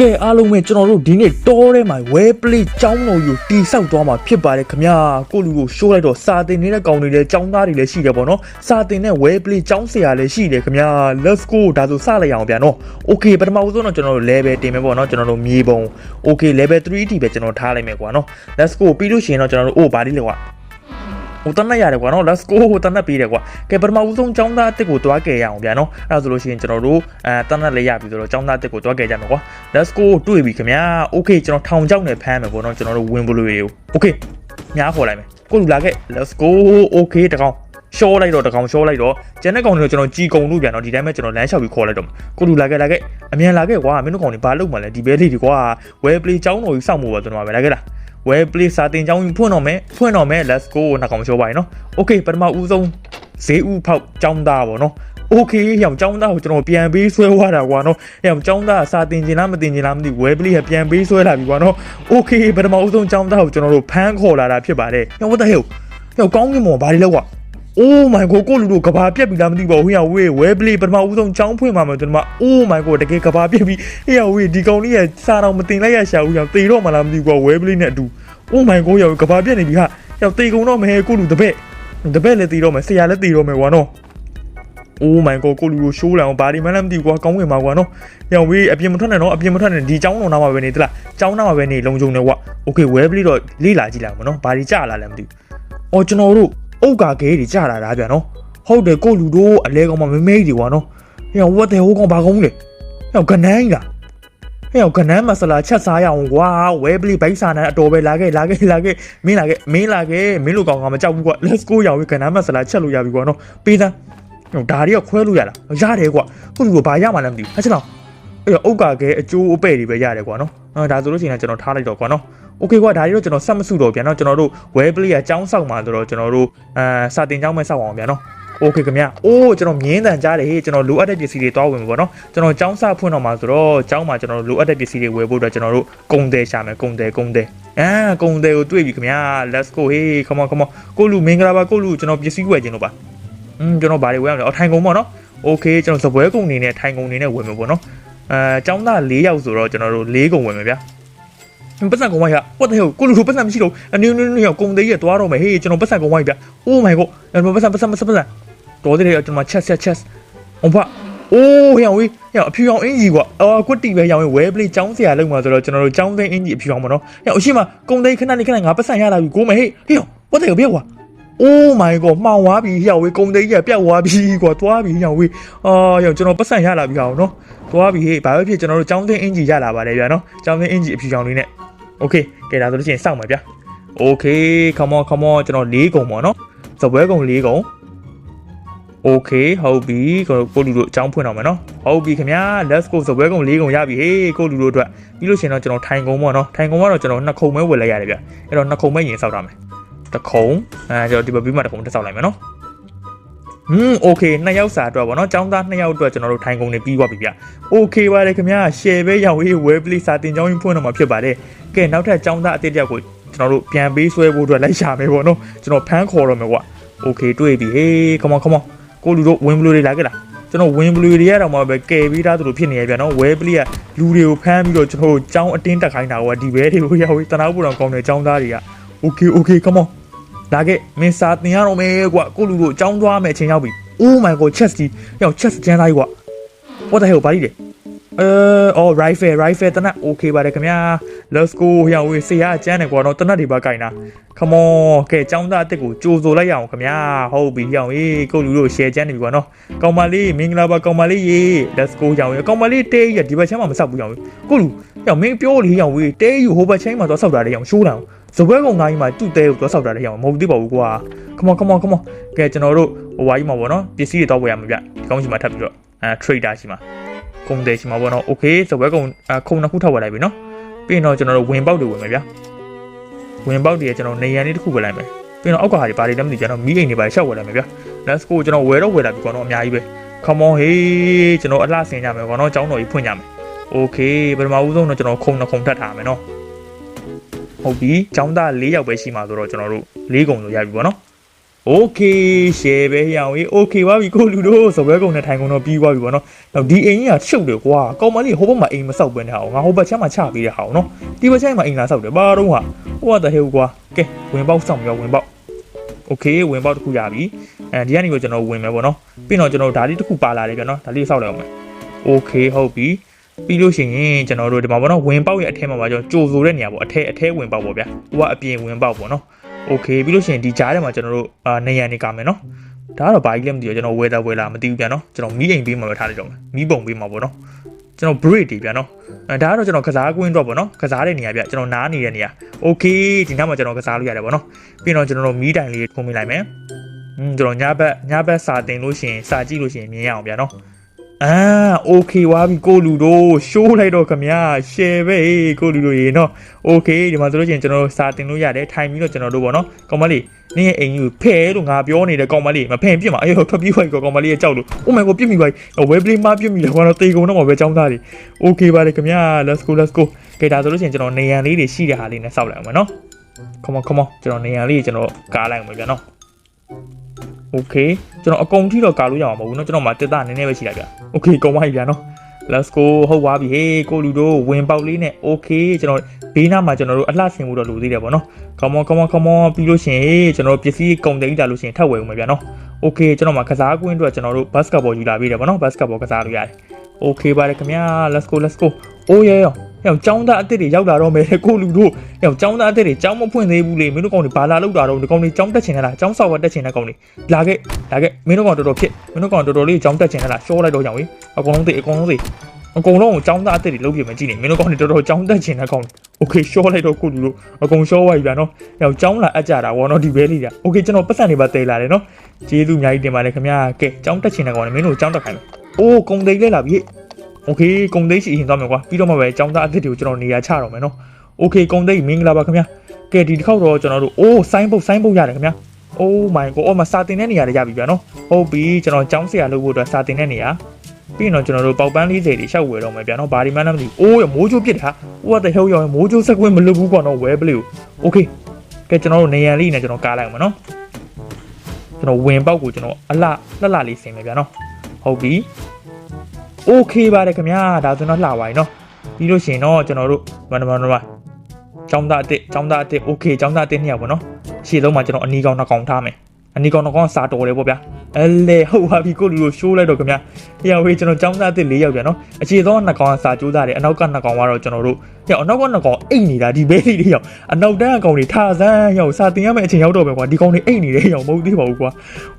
ကဲအားလုံးပဲကျွန်တော်တို့ဒီနေ့တောထဲမှာ well play ចောင်းတော်ယူတီဆောက်သွားမှာဖြစ်ပါတယ်ခင်ဗျာကိုလူကိုရှိုးလိုက်တော့စာတင်နေတဲ့ကောင်တွေလည်းចောင်းသားတွေလည်းရှိတယ်ပေါ့နော်စာတင်တဲ့ well play ចောင်းဆရာလည်းရှိတယ်ခင်ဗျာ let's go ဒါဆိုစလိုက်အောင်ဗျာနော် okay ပထမဦးဆုံးတော့ကျွန်တော်တို့ level တင်မယ်ပေါ့နော်ကျွန်တော်တို့မြေပုံ okay level 3အထိပဲကျွန်တော်ထားလိုက်မယ်ကွာနော် let's go ပြီးလို့ရှိရင်တော့ကျွန်တော်တို့အိုးဗာလေးလေကွာ ဟိုတနက်ရတယ်ကွာနော် let's go ဟိုတနက်ပေးတယ်ကွာကဲပထမဦးဆုံးចောင်းသားအစ်စ်ကိုတွားကြရအောင်ဗျာနော်အဲ့ဒါဆိုလို့ရှိရင်ကျွန်တော်တို့အဲတနက်လေးရပြီဆိုတော့ចောင်းသားအစ်စ်ကိုတွားကြကြမယ်ကွာ let's go တွေ့ပြီခင်ဗျာ okay ကျွန်တော်ထောင်ချောက်နဲ့ဖမ်းမယ်ပေါ့နော်ကျွန်တော်တို့ဝင်ဘလို့တွေကို okay များခေါ်လိုက်မယ်ကိုလူလာခဲ့ let's go okay တကောင်ရှော့လိုက်တော့တကောင်ရှော့လိုက်တော့ကျန်တဲ့ကောင်တွေကျွန်တော်ကြည်ကုံလို့ပြန်တော့ဒီတိုင်းပဲကျွန်တော်လမ်းလျှောက်ပြီးခေါ်လိုက်တော့ကိုလူလာခဲ့လာခဲ့အမြန်လာခဲ့ကွာမင်းတို့ကောင်တွေဘာလုပ်မှလဲဒီဘဲလေးတွေကွာ well play ចောင်းတော်ကြီးစောင့်မှုပါကျွန်တော်ပဲလာခဲ့လား well play စာတင်ကြောင်းဖွင့်တော့မယ်ဖွင့်တော့မယ် let's go နောက်ကောင်ပြောပါရနော် okay ပထမဦးဆုံးဈေးဥဖောက်ចောင်းသားပေါ့နော် okay ရောင်ចောင်းသားကိုကျွန်တော်ပြန်ပေးဆွဲသွားတာကွာနော်ရောင်ចောင်းသားစာတင်ကျင်လားမတင်ကျင်လားမသိဘူး well play ကပြန်ပေးဆွဲလာပြီကွာနော် okay ပထမဦးဆုံးចောင်းသားကိုကျွန်တော်တို့ဖမ်းခေါ်လာတာဖြစ်ပါတယ်ရောင် what the hell ရောင်ကောင်းကင်မော်ဘာတွေလဲကွာ Oh my god ကိုလူတို့ကဘာပြက်ပြီလားမသိပါဘူးဟိယဝေးဝဲပလေးပထမဦးဆုံးချောင်းဖွင့်ပါမယ်ကျွန်တော် Oh my god တကယ်ကဘာပြက်ပြီဟိယဝေးဒီကောင်လေးရစာတော်မတင်လိုက်ရရှာဘူးရောင်တေတော့မလားမသိဘူးကွာဝဲပလေးနဲ့အတူ Oh my god ရောင်ကဘာပြက်နေပြီဟာရောင်တေကုန်တော့မယ်ကိုလူတပည့်တပည့်လည်းတေတော့မယ်ဆရာလည်းတေတော့မယ်ကွာနော် Oh my god ကိုလူကိုရှိုးလံအောင်ဘာဒီမှလည်းမသိဘူးကွာကောင်းဝင်ပါကွာနော်။ရောင်ဝေးအပြင်မထွက်နဲ့နော်အပြင်မထွက်နဲ့ဒီចောင်းတော်နာမှာပဲနေတလား။ចောင်းနာမှာပဲနေလုံခြုံနေကွာ။ Okay ဝဲပလီတော့လေးလာကြည့်လိုက်အောင်မနော်။ဘာဒီကြလာလဲမသိဘူး။အော်ကျွန်တော်တို့ အုတ်ကာခဲတွေကြလာတာဗျာနော်ဟုတ်တယ်ကိုလူတို့အလဲကောင်မမမဲကြီးကွာနော်ဟဲ့ဝတ်တယ်ဟိုကောင်ဘာကောင်လဲဟဲ့ကနန်းကြီးလားဟဲ့ကနန်းမဆလာချက်စားရအောင်ကွာဝဲပလီဘိုက်စာနဲ့အတော်ပဲလာခဲ့လာခဲ့လာခဲ့မင်းလာခဲ့မင်းလာခဲ့မင်းလိုကောင်ကမကြောက်ဘူးကွာ let's go ရအောင်ကနန်းမဆလာချက်လို့ရပြီကွာနော်ပေးစမ်းဟိုဒါတွေကခွဲလို့ရလားရတယ်ကွာကိုလူကဘာရမှလည်းမသိဘူးဟဲ့ချက်တော့အဲ့တော့အုတ်ကာခဲအကျိုးအပဲ့တွေပဲရတယ်ကွာနော်အဲဒါဆိုလို့ရှိရင်ကျွန်တော်ထားလိုက်တော့ကွာနော် โอเคကွာဒါတွေတော့ကျွန်တော်ဆက်မစုတော့ဗျာနော်ကျွန်တော်တို့ web play ကចောင်းဆောက်မှာဆိုတော့ကျွန်တော်တို့အဲစာတင်ចောင်းမဲ့ဆောက်အောင်ဗျာနော်โอเคခင်ဗျာအိုးကျွန်တော်မြင်းတန်ကြားတယ်ဟေ့ကျွန်တော်လိုအပ်တဲ့ပစ္စည်းတွေတောင်းဝင်မှာပေါ့နော်ကျွန်တော်ចောင်းစဖွင့်တော့မှာဆိုတော့ចောင်းမှာကျွန်တော်တို့လိုအပ်တဲ့ပစ္စည်းတွေဝယ်ဖို့အတွက်ကျွန်တော်တို့ကုံတယ်ရှာမယ်ကုံတယ်ကုံတယ်အာကုံတယ်ကိုတွေ့ပြီခင်ဗျာ let's go hey come on come on ကိုလူမင်္ဂလာပါကိုလူကျွန်တော်ပစ္စည်းဝယ်ခြင်းလို့ပါอืมကျွန်တော်ဗာတွေဝယ်ရမလဲအော်ထိုင်ကုံပေါ့နော်โอเคကျွန်တော်စပွဲကုံနေနဲ့ထိုင်ကုံနေနဲ့ဝယ်မယ်ပေါ့နော်အဲចောင်းသား၄ယောက်ဆိုတော့ကျွန်တော်တို့၄ကုံဝယ်မယ်ဗျာ ပတ်စံကုန်ဝိုင်းဟာ what the hell ကိုလူလူပတ်စံမရှိတော့အနည်းနည်းနည်းကုံသေးရသွားတော့မယ်ဟေးကျွန်တော်ပတ်စံကုန်ဝိုင်းဗျ oh my god ကျွန်တော်ပတ်စံပတ်စံပတ်စံပတ်စံတော်သေးတယ်ကျွန်တော် chest chest chest အောင်ဖအိုးဟောင်ဝေးဟောင်အဖြူအောင်အင်ကြီးကွာအော်ကွတ်တီပဲရောင်ဝဲပလေးចောင်းစရာလုံးမှာဆိုတော့ကျွန်တော်တို့ចောင်းသိန်းအင်ကြီးအဖြူအောင်မနော်ဟောင်အရှိမကုံသိန်းခဏနေခဏငါပတ်စံရလာပြီကိုမယ်ဟေးဟေး what the hell ပြောကွာ Oh my god မှောင်သွားပြီဟောင်ဝေးကုံသိန်းကြီးပြတ်သွားပြီကွာသွားပြီဟောင်ဝေးအာဟောင်ကျွန်တော်ပတ်စံရလာပြီဟောင်နော်သွားပြီဟေးဘာပဲဖြစ်ကျွန်တော်တို့ចောင်းသိန်းအင်ကြီးရလာပါတယ်ဗျာနော်ចောင်းသိန်းအင်ကြီးအဖြူအောင်လေးနဲ့ โอเคကဲဒါဆိုလို့ရှိရင်စောင့်ပါဗျာโอเค come on come on ကျွန်တော်၄ကုံပေါ့နော်စပွဲကုံ၄ကုံโอเคဟုတ်ပြီကိုကိုလူတို့အကြောင်းဖွင့်အောင်မယ်နော်ဟုတ်ပြီခင်ဗျာ let's go စပွဲကုံ၄ကုံရပြီဟေးကိုလူတို့အတွက်ပြီးလို့ရှိရင်တော့ကျွန်တော်ထိုင်ကုံပေါ့နော်ထိုင်ကုံကတော့ကျွန်တော်နှစ်ခုံပဲဝယ်လိုက်ရတယ်ဗျအဲ့တော့နှစ်ခုံပဲရင်စောက်ထားမယ်တစ်ခုံအဲကျွန်တော်ဒီဘက်ပြီးမှတစ်ခုံတစ်စောက်လိုက်မယ်နော် ဟွန်းโอเคနှစ်ယောက်စာအတွက်ပေါ့နော်ចောင်းသားနှစ်ယောက်အတွက်ကျွန်တော်တို့ထိုင်ကုန်နေပြီးသွားပြီဗျโอเคပါတယ်ခင်ဗျာ share ပဲရောက်ရေး web play စာတင်ကြောင်းရင်ဖွင့်တော့မှာဖြစ်ပါတယ်ကဲနောက်ထပ်ចောင်းသားအသစ်တစ်ယောက်ကိုကျွန်တော်တို့ပြန်ပေးဆွဲဖို့အတွက်လိုက်ရှာမယ်ပေါ့နော်ကျွန်တော်ဖမ်းခေါ်တော့မယ်ကွာโอเคတွေ့ပြီဟေး come on come on ကိုလူတို့ win blue တွေလာခဲ့လားကျွန်တော် win blue တွေရတော့မှပဲကယ်ပြီးသားသူတို့ဖြစ်နေရပြန်နော် web play ကလူတွေကိုဖမ်းပြီးတော့ကျွန်တော်ចောင်းအတင်းတက်ခိုင်းတာကွာဒီဘဲတွေကိုရောက်ရေးတနာဖို့တော့ကောင်းတယ်ចောင်းသားတွေက okay okay come on လာခဲ့မင်းစာတင်ရတော့မယ်ကွာကိုလူတို့ចောင်းသွားမယ်အချိန်ရောက်ပြီ oh my god chest ကြီးရောက် chest ကျန်းသားကြီးကွာ what the hell ဘာကြီးလဲ အဲအော် rifle rifle တနတ် okay ပါတယ်ခင်ဗျာ let's go ရောက်ဝေးဆေးရအကျန်းတယ်ကွာတော့တနတ်တွေပါကင်တာ come on ကဲចောင်းသားအစ်စ်ကိုကြိုးဆိုလိုက်ရအောင်ခင်ဗျာဟုတ်ပြီရောက်ဝေးကိုလူတို့ share ကျန်းနေပြီကွာနော်ကောင်မလေးမင်္ဂလာပါကောင်မလေးရေ let's go ရောက်ဝေးကောင်မလေးတေးရဒီဘက်ချမ်းမှာမဆောက်ဘူးရောက်ဝေးကိုလူရောက်မင်းပြောလေရောက်ဝေးတေးယူဟိုဘက်ချမ်းမှာတော့ဆောက်တာလေရောက်ရှိုးလာအောင်စပွဲကောင်သားကြီးမှာတူတဲကိုတော့ဆောက်တာလေရောက်မဟုတ်သေးပါဘူးကွာ come on come on come on ကဲကျွန်တော်တို့ဟိုဝါကြီးမှာပေါ့နော်ပစ္စည်းတွေတော့ဝယ်ရမှာဗျဒီကောင်းစီမှာထပ်ပြီးတော့အဲ trader ရှိမှာ ကုန်တယ်ရှိမှာပေါ့နော် okay စပွဲကောင်အခုံနှစ်ခုထောက်ဝယ်လိုက်ပြီနော်ပြီးရင်တော့ကျွန်တော်တို့ဝင်ပေါက်တွေဝင်မယ်ဗျဝင်ပေါက်တွေကျွန်တော်နေရန်လေးတစ်ခုဝယ်လိုက်မယ်ပြီးတော့အောက်ကဟာတွေဘာတွေလဲမသိကျွန်တော်မီးအိမ်တွေပါရှောက်ဝယ်လိုက်မယ်ဗျ let's go ကျွန်တော်ဝယ်တော့ဝယ်လာပြီကောနော်အများကြီးပဲ come on hey ကျွန်တော်အလှဆင်ကြမယ်ကောနော်ចောင်းတော်ကြီးဖွင့်ကြမယ် okay ပထမဦးဆုံးတော့ကျွန်တော်ခုံနှစ်ခုံထပ်ထားမယ်နော်ဟုတ်ပြီចောင်းသား၄ယောက်ပဲရှိမှာဆိုတော့ကျွန်တော်တို့၄ကုံလို့ရပြီပေါ့နော် โอเค share ပဲရအောင်ကြီး okay ပါပြီကိုလူတို့စပွဲကုံနဲ့ထိုင်ကုံတော့ပြီးသွားပြီပေါ့နော်နောက်ဒီအိမ်ကြီးကရှုပ်တယ်ကွာကောင်မလေးဟိုဘက်မှာအိမ်မဆောက်ပဲနဲ့ဟာငါဟိုဘက်ချမ်းမှာချပေးတဲ့ဟာနော်ဒီဘက်ချမ်းမှာအိမ်လာဆောက်တယ်ဘာတော့ဟာဟိုကတဟဲကွာကဲဝင်ပေါက်ဆောင်ရောဝင်ပေါက် okay ဝင်ပေါက်တစ်ခုရပြီအဲဒီကနေကိုကျွန်တော်ဝင်မယ်ပေါ့နော်ပြီးတော့ကျွန်တော်ဓာတ်လေးတစ်ခုပါလာတယ်ဗျာနော်ဓာတ်လေးဆောက်လိုက်အောင်မယ် okay ဟုတ်ပြီပြီးလို့ရှိရင်ကျွန်တော်တို့ဒီမှာပေါ့နော်ဝင်ပေါက်ရဲ့အထက်မှာပါကျွန်တော်ကြိုဆိုတဲ့နေရာပေါ့အထက်အထက်ဝင်ပေါက်ပေါ့ဗျာဟိုကအပြင်ဝင်ပေါက်ပေါ့နော် โอเคပြီးလို့ရှိရင်ဒီကြားထဲမှာကျွန်တော်တို့အာနေရန်နေကမယ်နော်ဒါကတော့ဘာကြီးလဲမသိဘူးကျွန်တော်ဝယ်တာဝယ်လာမသိဘူးပြန်နော်ကျွန်တော်မီးအိမ်ပေးမှာပဲထားလိုက်တော့မယ်မီးပုံပေးမှာပေါ့နော်ကျွန်တော် break တွေပြန်နော်အဲဒါကတော့ကျွန်တော်ကစားကွင်းတော့ပေါ့နော်ကစားတဲ့နေရာပြကျွန်တော်နားနေတဲ့နေရာโอเคဒီနောက်မှာကျွန်တော်ကစားလို့ရတယ်ပေါ့နော်ပြီးတော့ကျွန်တော်တို့မီးတိုင်လေးထုံးမိလိုက်မယ်อืมကျွန်တော်ညဘက်ညဘက်စာတင်လို့ရှိရင်စာကြည့်လို့ရှိရင်မြင်ရအောင်ဗျာနော် အာโอเคဝါပြီကိုလူတို့ရှိုးလိုက်တော့ခမညာ share ပဲကိုလူတို့ရေနော် โอเคဒီမှာဆိုလို့ရှိရင်ကျွန်တော်တို့စာတင်လို့ရတယ်ထိုင်ပြီးတော့ကျွန်တော်တို့ပေါ့နော်ကောင်မလေးနင်းရဲ့အိမ်ကြီးကိုဖဲလို့ငါပြောနေတဲ့ကောင်မလေးမဖဲပြစ်မှာအေးဟိုထွက်ပြေးသွားပြီကောင်မလေးရဲ့ကြောက်လို့ oh my god ပြစ်မိပါဝဲပလေးမပြစ်မိတယ်ကွာတော့တေကုံတော့မှာပဲចောင်းသားတွေ okay ပါတယ်ခင်ဗျာ let's go let's go ကဲဒါဆိုလို့ရှိရင်ကျွန်တော်နေရန်လေးတွေရှိတဲ့ဟာလေးနဲ့စောက်လိုက်အောင်မယ်နော် come on come on ကျွန်တော်နေရန်လေးကျွန်တော်ကားလိုက်အောင်မယ်ဗျာနော် okay ကျွန်တော်အကုန်ထိတော့ကာလို့ရမှာမဟုတ်ဘူးเนาะကျွန်တော်မှတက်တာနည်းနည်းပဲရှိလိုက်ဗျာ okay ကုန်ပါပြီဗျာနော် let's go ဟုတ်ပါပြီဟေးကိုလူတို့ဝင်ပေါက်လေးနဲ့ okay ကျွန်တော်ဘေးနားမှာကျွန်တော်တို့အလှဆင်မှုတော့လိုသေးတယ်ပေါ့နော် come on come on come on ပြီးလို့ရှိရင်ဟေးကျွန်တော်တို့ပစ္စည်းကုန်တယ်လာလို့ရှိရင်ထပ်ဝယ်ဦးမယ်ဗျာနော် okay ကျွန်တော်မှာကစားကွင်းအတွက်ကျွန်တော်တို့ basketball ယူလာပေးတယ်ပေါ့နော် basketball ကစားလို့ရတယ် okay ပါတယ်ခင်ဗျာ let's go let's go အိုးရဲရော ဟဲ့ကျောင်းသားအစ်စ်တွေရောက်လာတော့မယ်ကိုလူတို့ဟဲ့ကျောင်းသားအစ်စ်တွေကျောင်းမဖွင့်သေးဘူးလေမင်းတို့ကောင်တွေဘာလာလောက်တာတော့ဒီကောင်တွေကျောင်းတက်ချင်တယ်လားကျောင်းဆောက်ဝတ်တက်ချင်တဲ့ကောင်တွေလာခဲ့လာခဲ့မင်းတို့ကောင်တော်တော်ဖြစ်မင်းတို့ကောင်တော်တော်လေးကျောင်းတက်ချင်တယ်လားရှောလိုက်တော့ကြောင်ဝေးအကုန်လုံးသိအကုန်လုံးသိအကုန်လုံးကိုကျောင်းသားအစ်စ်တွေလုံးပြမယ်ကြည့်နေမင်းတို့ကောင်တွေတော်တော်ကျောင်းတက်ချင်တဲ့ကောင်တွေ okay ရှောလိုက်တော့ကိုလူတို့အကုန်ရှောသွားပြီဗျာနော်ဟဲ့ကျောင်းလာအပ်ကြတာဗောနော်ဒီဘဲလေးတာ okay ကျွန်တော်ပတ်စံတွေပါတည်လာတယ်နော်ကျေးဇူးအများကြီးတင်ပါတယ်ခင်ဗျာကဲကျောင်းတက်ချင်တဲ့ကောင်တွေမင်းတို့ကျောင်းတက်ခိုင်းမယ်အိုးကုံသိမ်းလဲလာပြီဟဲ့ โอเคကုံသိန်းစီရင်သွားမယ်ကွာပြီးတော့မှပဲចောင်းသားအသစ်တွေကိုကျွန်တော်နေရာချတော့မယ်နော်โอเคကုံသိန်းမင်္ဂလာပါခင်ဗျာကဲဒီတစ်ခေါက်တော့ကျွန်တော်တို့အိုးဆိုင်းပုတ်ဆိုင်းပုတ်ရတယ်ခင်ဗျာ Oh my god အော်မစာတင်တဲ့နေရာတွေရပြီဗျာနော်ဟုတ်ပြီကျွန်တော်ចောင်းဆရာလုပ်ဖို့အတွက်စာတင်တဲ့နေရာပြီးရင်တော့ကျွန်တော်တို့ပေါက်ပန်း40တွေရှောက်ဝယ်တော့မယ်ဗျာနော်ဘာဒီမှန်းလည်းမသိဘူးအိုးရမိုးချိုးပစ်တာဟိုကတဟောရောက်ရင်မိုးချိုးဆက်ကွင်းမလွတ်ဘူးကွာနော်ဝဲပလေးကိုโอเคကဲကျွန်တော်တို့နေရာလေးနဲ့ကျွန်တော်ကားလိုက်အောင်မနော်ကျွန်တော်ဝင်ပေါက်ကိုကျွန်တော်အလှလှလှလေးဆင်မယ်ဗျာနော်ဟုတ်ပြီ โอเคပါတယ်ခင်ဗျာဒါဆိုတော့လှပါပြီเนาะပြီးလို့ရှိရင်တော့ကျွန်တော်တို့မနမနမចောင်းသားအစ်စ်ចောင်းသားအစ်စ်โอเคចောင်းသားအစ်စ်နှစ်ယောက်ပေါ့နော်ရှေ့ဆုံးမှာကျွန်တော်အနီကောင်နှစ်ကောင်ထားမယ်အနီကောင်နှစ်ကောင်စာတော်တယ်ပေါ့ဗျာအဲလေဟုတ်ပါပြီကိုလူလိုရှိုးလိုက်တော့ခင်ဗျာဟိုဝေးကျွန်တော်ចောင်းသားအစ်စ်၄ယောက်ပြန်နော်အခြေဆုံးနှစ်ကောင်စာကြိုးစားတယ်အနောက်ကနှစ်ကောင်ကတော့ကျွန်တော်တို့ဟဲ့အနောက်ကနှစ်ကောင်အိတ်နေတာဒီဘဲလေးတွေရောက်အနောက်တန်းအကောင်တွေထားစမ်းရောက်စာတင်ရမယ့်အချိန်ရောက်တော့ပဲကွာဒီကောင်တွေအိတ်နေတယ်ရောက်မဟုတ်သေးပါဘူးကွာ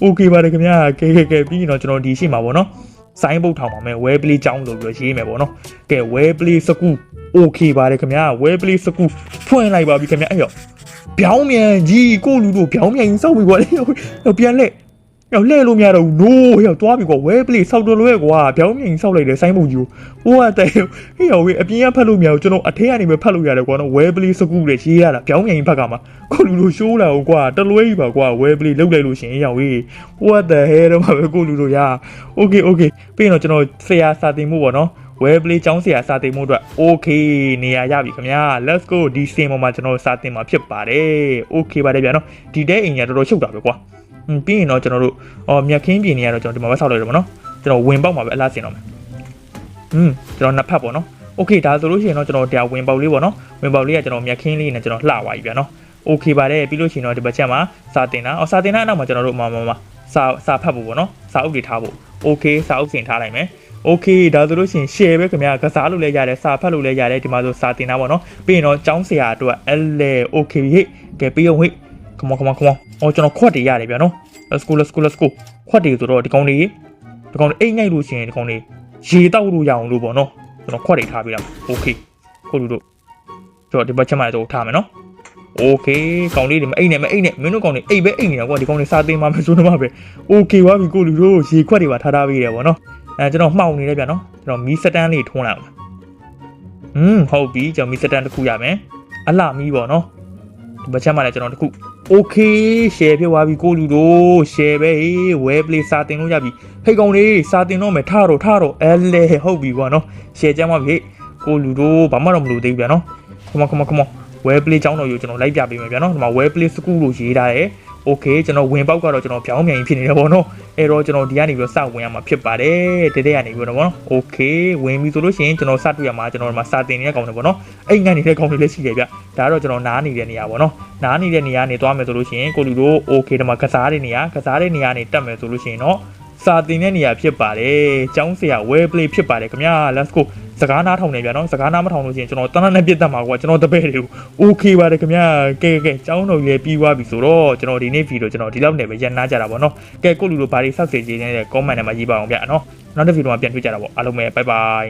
โอเคပါတယ်ခင်ဗျာကဲကဲကဲပြီးရင်တော့ကျွန်တော်ဒီရှိမှာပေါ့နော် စိုင်းပုတ်ထောင်ပါမယ် well play ចောင်းလို့ပြောရေးမယ်ပေါ့နော်ကဲ well play စကူ okay ပါတယ်ခင်ဗျာ well play စကူဖွင့်လိုက်ပါပြီခင်ဗျာအဲ့ရောပြောင်းမြန်ကြီးကိုလူတို့ပြောင်းမြန်ကြီးစောက်ပြီကွာလေဟိုပြန်လက် ရောက်လဲလို့မရတော့ဘူး no ရောက်သွားပြီကွာ well play စောက်တော်လွဲကွာပြောင်းမြန်ကြီးစောက်လိုက်တယ်စိုင်းပုတ်ကြီးကိုဟိုကတဲ့ဟေ့ရောဝေးအပြင်ကဖတ်လို့မရဘူးကျွန်တော်အထက်ကနေပဲဖတ်လို့ရတယ်ကွာနော် well play စကူလေရေးရတာပြောင်းမြန်ကြီးဖတ်ကမှာကိုလူတို့ရှိုးလာအောင်ကွာတလွဲကြီးပါကွာ well play လောက်လိုက်လို့ရှင်ရောက်ဝေး what the hell တော့မှာပဲကိုလူတို့ရ okay okay ပြီးရင်တော့ကျွန်တော်ဆရာစာတင်မှုပေါ့နော် web play ចောင်းဆရာစာတင်မှုအတွက် okay နေရာရပြီခင်ဗျာ let's go ဒီစင်ပေါ်မှာကျွန်တော်စာတင်မှာဖြစ်ပါတယ် okay ပါတယ်ဗျာနော်ဒီတဲ့အိမ်ကြီးတော်တော်ရှုပ်တာပဲကွာอืม ပြီးရင်တော့ကျွန်တော်တို့အော်မြက်ခင်းပြင်နေရတော့ကျွန်တော်ဒီမှာပဲဆောက်လိုက်တယ်ပေါ့နော်ကျွန်တော်ဝင်ပေါက်မှာပဲအလားစင်တော့မယ်อืมကျွန်တော်နှစ်ဖက်ပေါ့နော် okay ဒါဆိုလို့ရှိရင်တော့ကျွန်တော်တရားဝင်ပေါက်လေးပေါ့နော်ဝင်ပေါက်လေးကကျွန်တော်မြက်ခင်းလေးနဲ့ကျွန်တော်လှသွားပြီဗျာနော် okay ပါတယ်ပြီးလို့ရှိရင်တော့ဒီဘက်ချက်မှာစာတင်တာအော်စာတင်တာအနောက်မှာကျွန်တော်တို့မမမစာစာဖတ်ဖို့ပေါ့နော်စာအုပ်တွေထားဖို့ okay စာအုပ်စင်ထားလိုက်မယ် okay ဒါဆိုလို့ရှိရင် share ပဲခင်ဗျာကစားလို့လည်းရတယ်စာဖတ်လို့လည်းရတယ်ဒီမှာဆိုစာတင်တာပေါ့နော်ပြီးရင်တော့ចောင်းဆရာအတွက်အလဲ okay ဟေ့ကဲပြီးအောင်ဟေ့ come on come on come on အော်ကျွန်တော်ခွက်တွေရတယ်ဗျာနော် let's go let's go let's go ခွက်တွေဆိုတော့ဒီကောင်တွေဒီကောင်တွေအိတ်ငိုက်လို့ရှိရင်ဒီကောင်တွေရေတောက်လို့ရအောင်လို့ပေါ့နော်ကျွန်တော်ခွက်တွေထားပေးတာ okay ခုလူတို့ကျွန်တော်ဒီဘက်ချက်မှတော့ထားမယ်နော် okay ကောင်လေးတွေမအိတ်နဲ့မအိတ်နဲ့မင်းတို့ကောင်တွေအိတ်ပဲအိတ်နေတာကွာဒီကောင်တွေစာသင်မှာမစိုးနှမပဲ okay ပါပြီကိုလူတို့ရေခွက်တွေပါထားထားပေးတယ်ပေါ့နော်အဲကျွန်တော်မှောင်နေတယ်ဗျာနော်ကျွန်တော်မီးစတန်းလေးထွန်းလိုက်အောင်อืมဟုတ်ပြီကျွန်တော်မီးစတန်းတစ်ခုရမယ်အလှမီးပေါ့နော်ဒီဘက်ချက်မှလည်းကျွန်တော်တစ်ခု โอเค share ဖြစ်သွားပြီကိုလူတို့ share ပဲဟေး web play စာတင်လို့ရပြီဟေးကောင်လေးစာတင်တော့မယ်ထားတော့ထားတော့အဲလေဟုတ်ပြီဗောနော် share ကြမှာပြီကိုလူတို့ဘာမှတော့မလုပ်သေးဘူးဗျာနော် come on come on come on web play ចောင်းတော်ကိုကျွန်တော်လိုက်ပြပေးမယ်ဗျာနော်ဒီမှာ web play school လို့ရေးထားတယ် okay ကျွန်တော်ဝင်ပေါက်ကတော့ကျွန်တော်ပြောင်းမြန်ကြီးဖြစ်နေတယ်ပေါ့နော်အဲ့တော့ကျွန်တော်ဒီကနေပြီးတော့စဝင်ရမှာဖြစ်ပါတယ်တဲတဲကနေပြီးတော့ပေါ့နော် okay ဝင်ပြီဆိုလို့ရှိရင်ကျွန်တော်စတွေ့ရမှာကျွန်တော်ဒီမှာစာတင်နေတဲ့ကောင်တွေပေါ့နော်အဲ့ငန်းနေတဲ့ကောင်တွေလည်းရှိတယ်ဗျဒါကတော့ကျွန်တော်နားနေတဲ့နေရာပေါ့နော်နားနေတဲ့နေရာနေသွားမယ်ဆိုလို့ရှိရင်ကိုလူတို့ okay ဒီမှာကစားတဲ့နေရာကစားတဲ့နေရာနေတက်မယ်ဆိုလို့ရှိရင်တော့စာတင်တဲ့နေရာဖြစ်ပါတယ်။ကျောင်းဆရာ well play ဖြစ်ပါတယ်ခင်ဗျာ let's go စကားနားထောင်နေပြန်နော်စကားနားမထောင်လို့ရှိရင်ကျွန်တော်တန်းတန်းနဲ့ပြတ်တက်မှာကွာကျွန်တော်တပည့်တွေကို okay ပါတယ်ခင်ဗျာကဲကဲကျောင်းတော်ကြီးလည်းပြီးသွားပြီဆိုတော့ကျွန်တော်ဒီနေ့ဗီဒီယိုကျွန်တော်ဒီလောက်နဲ့ပဲရန်နာကြတာပေါ့နော်ကဲကိုလူလိုဘာတွေဆောက်စေခြင်းလဲ comment ထဲမှာရေးပါအောင်ဗျာနော်နောက်တစ်ဗီဒီယိုမှာပြန်တွေ့ကြတာပေါ့အားလုံးပဲ bye bye